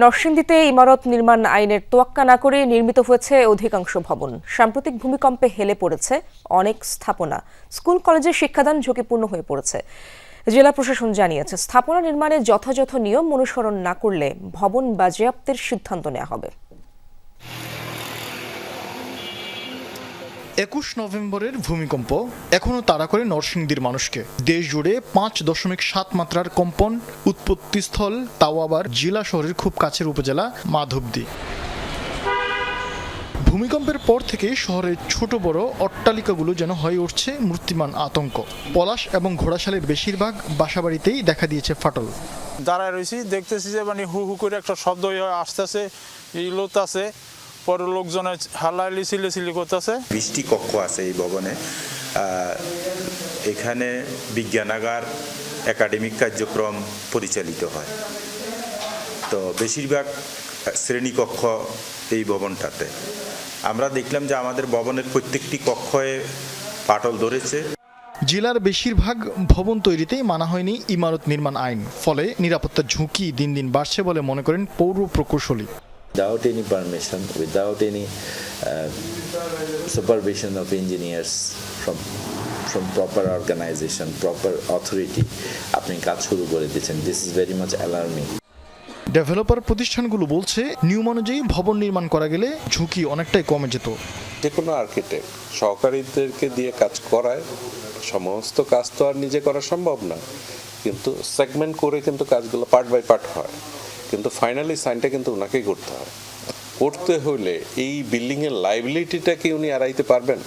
নরসিংদীতে ইমারত নির্মাণ আইনের তোয়াক্কা না করে নির্মিত হয়েছে অধিকাংশ ভবন। সাম্প্রতিক ভূমিকম্পে হেলে পড়েছে অনেক স্থাপনা। স্কুল কলেজের শিক্ষাদান ঝুঁকিপূর্ণ হয়ে পড়েছে। জেলা প্রশাসন জানিয়েছে, স্থাপনা নির্মাণে যথাযথ নিয়ম অনুসরণ না করলে ভবন বাজেয়াপ্তের সিদ্ধান্ত নেওয়া হবে। একুশ নভেম্বরের ভূমিকম্প এখনও তাড়া করে নরসিংদীর মানুষকে। দেশ জুড়ে পাঁচ দশমিক সাত মাত্রার কম্পন, উৎপত্তিস্থল তাও আবার জেলা শহরের খুব কাছের উপজেলা মাধবদী। ভূমিকম্পের পর থেকে শহরের ছোট বড় অট্টালিকাগুলো যেন হয়ে উঠছে মূর্তিমান আতঙ্ক। পলাশ এবং ঘোড়াশালের বেশিরভাগ বাসাবাড়িতেই দেখা দিয়েছে ফাটল। দাঁড়ায় রয়েছি, দেখতেছি যে মানে হু হু করে একটা শব্দ আসতেছে, এই লোতাছে পরে লোকজনে হাল্লাইলি সিলে সিলি করতেছে। বিশটি কক্ষ আছে এই ভবনে। এখানে বিজ্ঞানাগার একাডেমিক কার্যক্রম পরিচালিত হয়। তো বেশিরভাগ শ্রেণীকক্ষ এই ভবনটাতে। আমরা দেখলাম যে আমাদের ভবনের প্রত্যেকটি কক্ষে পাটল ধরেছে। জেলার বেশিরভাগ ভবন তৈরিতেই মানা হয়নি ইমারত নির্মাণ আইন। ফলে নিরাপত্তার ঝুঁকি দিন দিন বাড়ছে বলে মনে করেন পৌর প্রকৌশলী। Without any permission, without any uh, supervision of engineers from from proper organization, proper authority, আপনি কাজ শুরু করে দিচ্ছেন this is very much alarming developer প্রতিষ্ঠানগুলো বলছে নিয়ম অনুযায়ী ভবন নির্মাণ করা গেলে ঝুঁকি অনেকটাই কমে যেত। যে কোনো আর্কিটেক্ট সহকারীদেরকে দিয়ে কাজ করায় সমস্ত কাজ তো আর নিজে করা সম্ভব না। কিন্তু সেগমেন্ট করে কিন্তু কাজগুলো পার্ট বাই পার্ট হয়। কিন্তু ফাইনালি সাইনটা কিন্তু ওনাকেই করতে হবে। করতে হলে এই বিল্ডিংয়ের লাইবিলিটিটা কি উনি এড়াইতে পারবেন।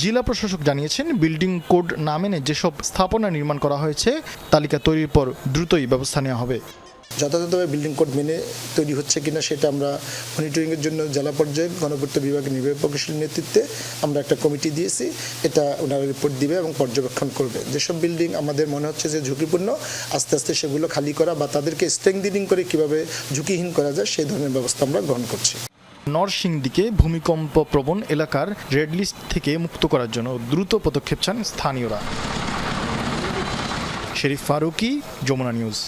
জেলা প্রশাসক জানিয়েছেন বিল্ডিং কোড না মেনে যেসব স্থাপনা নির্মাণ করা হয়েছে, তালিকা তৈরির পর দ্রুতই ব্যবস্থা নেওয়া হবে। যথাযথভাবে বিল্ডিং কোড মেনে তৈরি হচ্ছে কিনা সেটা আমরা মনিটরিংয়ের জন্য জেলা পর্যায়ে গণপূর্ত বিভাগের নির্বাহী প্রকৌশলীর নেতৃত্বে আমরা একটা কমিটি দিয়েছি। এটা ওনারা রিপোর্ট দিবে এবং পর্যবেক্ষণ করবে। যেসব বিল্ডিং আমাদের মনে হচ্ছে যে ঝুঁকিপূর্ণ, আস্তে আস্তে সেগুলো খালি করা বা তাদেরকে স্ট্রেংদিনিং করে কীভাবে ঝুঁকিহীন করা যায় সেই ধরনের ব্যবস্থা আমরা গ্রহণ করছি। নরসিংদীকে ভূমিকম্প প্রবণ এলাকার রেড লিস্ট থেকে মুক্ত করার জন্য দ্রুত পদক্ষেপ চান স্থানীয়রা। শেরিফ ফারুকি, যমুনা নিউজ।